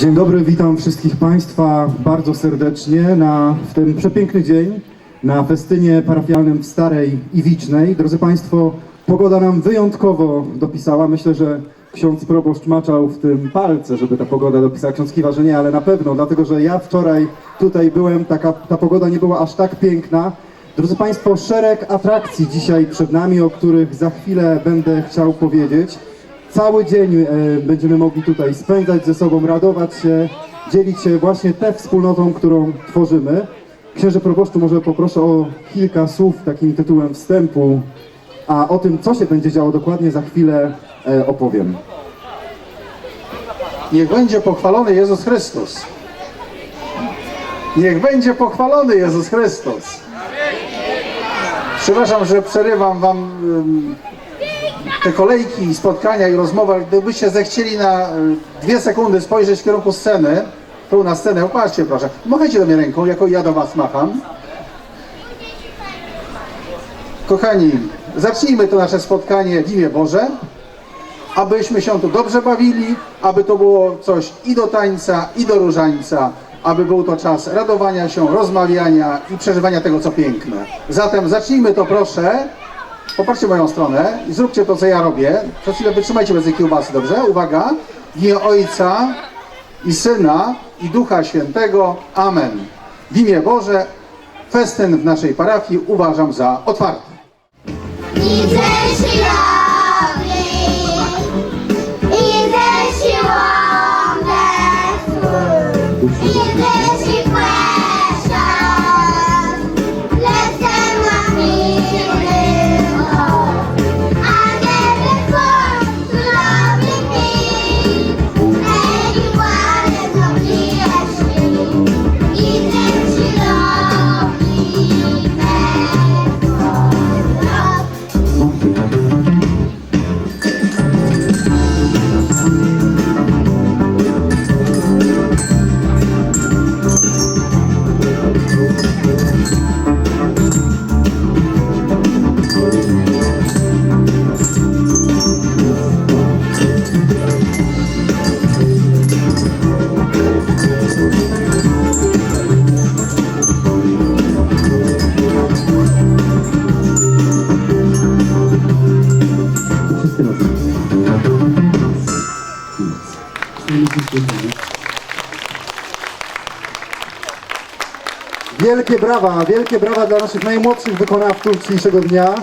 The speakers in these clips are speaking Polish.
Dzień dobry, witam wszystkich Państwa bardzo serdecznie na, w ten przepiękny dzień na festynie parafialnym w Starej Iwicznej. Drodzy Państwo, pogoda nam wyjątkowo dopisała. Myślę, że ksiądz proboszcz maczał w tym palce, żeby ta pogoda dopisała. Ksiądz kiwa, że nie, ale na pewno, dlatego że ja wczoraj tutaj byłem, taka, ta pogoda nie była aż tak piękna. Drodzy Państwo, szereg atrakcji dzisiaj przed nami, o których za chwilę będę chciał powiedzieć. Cały dzień e, będziemy mogli tutaj spędzać ze sobą, radować się, dzielić się właśnie tę wspólnotą, którą tworzymy. Księże proboszczu, może poproszę o kilka słów takim tytułem wstępu, a o tym, co się będzie działo dokładnie za chwilę e, opowiem. Niech będzie pochwalony Jezus Chrystus. Niech będzie pochwalony Jezus Chrystus. Przepraszam, że przerywam wam te kolejki, spotkania i rozmowy. ale Gdybyście zechcieli na y, dwie sekundy spojrzeć w kierunku sceny, tu na scenę, popatrzcie proszę. Machajcie do mnie ręką, jako ja do was macham. Kochani, zacznijmy to nasze spotkanie w imię Boże abyśmy się tu dobrze bawili, aby to było coś i do tańca, i do różańca, aby był to czas radowania się, rozmawiania i przeżywania tego, co piękne. Zatem zacznijmy to proszę. Popatrzcie moją stronę i zróbcie to, co ja robię. Przez chwilę wytrzymajcie bez tej kiełbasy, dobrze? Uwaga. W imię Ojca i Syna i Ducha Świętego. Amen. W imię Boże festyn w naszej parafii uważam za otwarty. Idę siłowy, Wielkie brawa, wielkie brawa dla naszych najmłodszych wykonawców dzisiejszego dnia.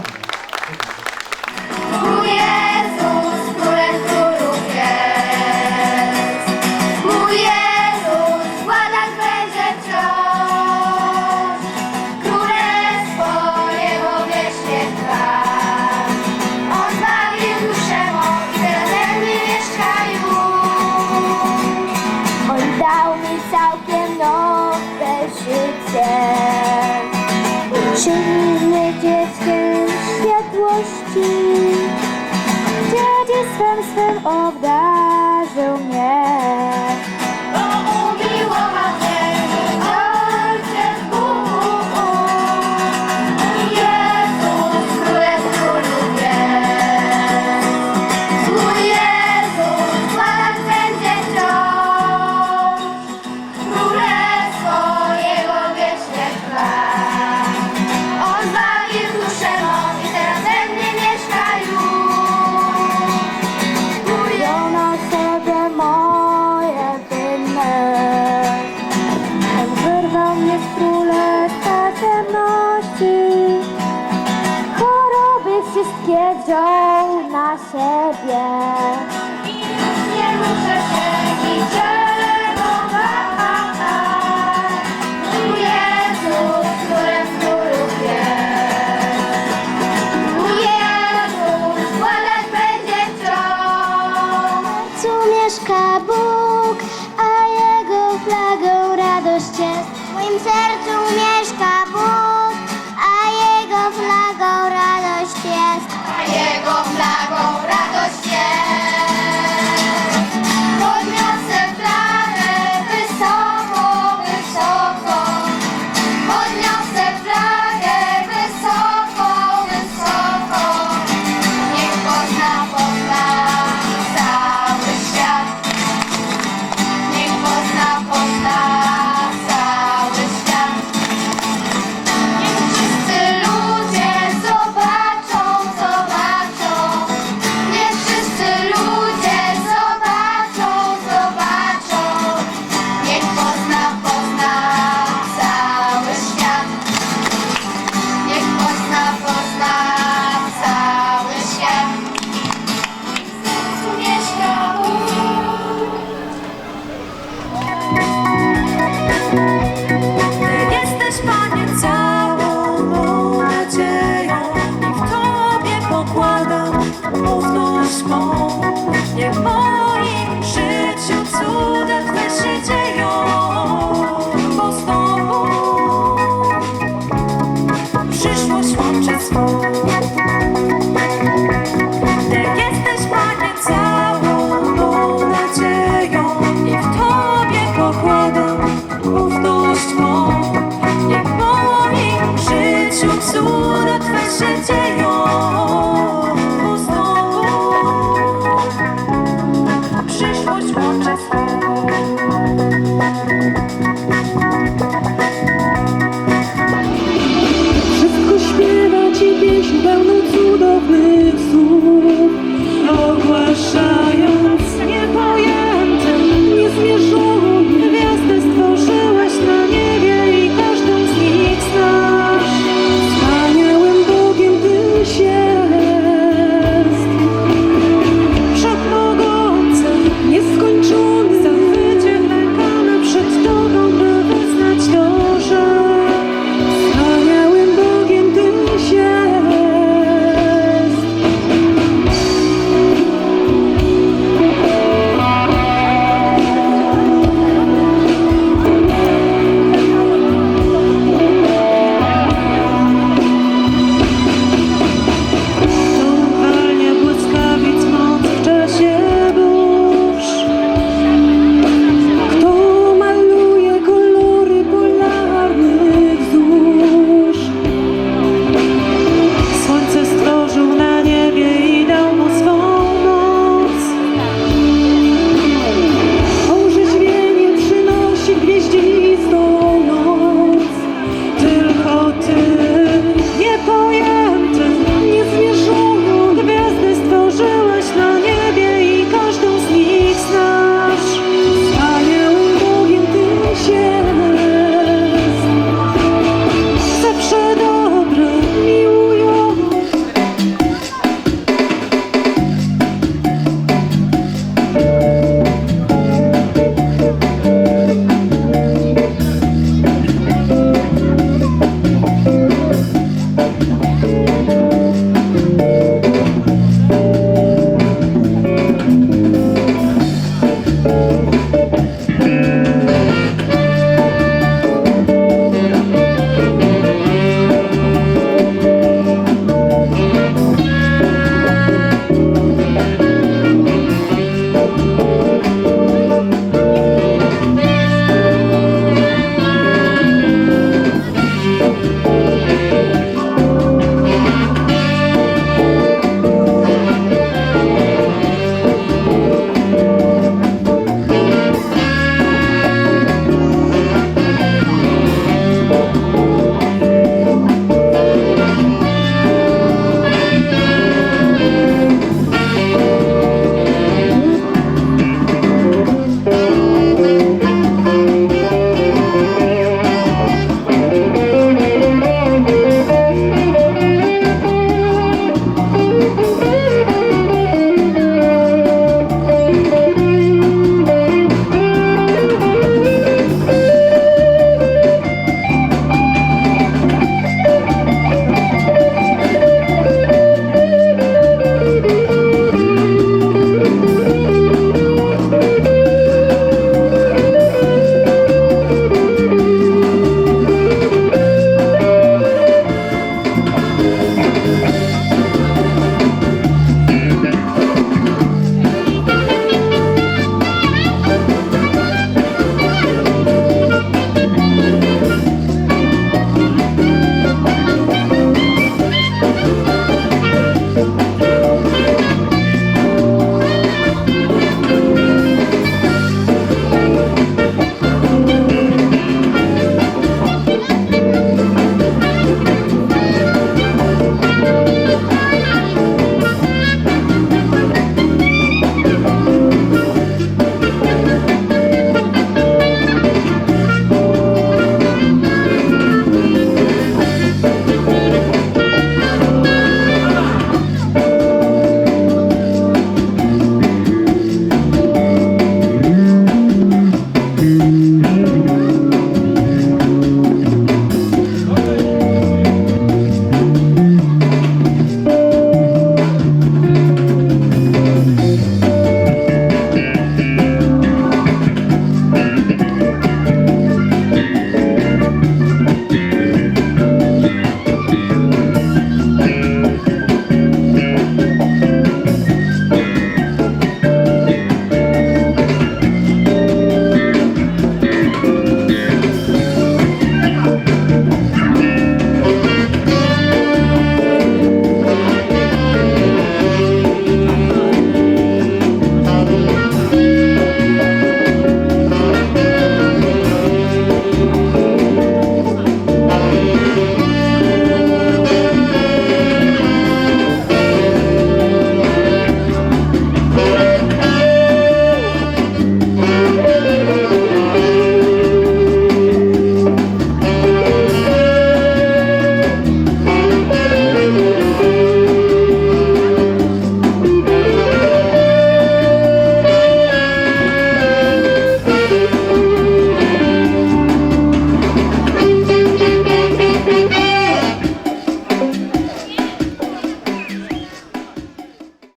Dzieckiem światłości. Dziedzictwem swym obdarzył mnie. Wziął na siebie. I nie muszę się niczego bać. Mój Jezus, królów jest. Mój Jezus, władać będzie wciąż. Tu mieszka Bóg, a Jego flagą radość jest. W moim sercu mnie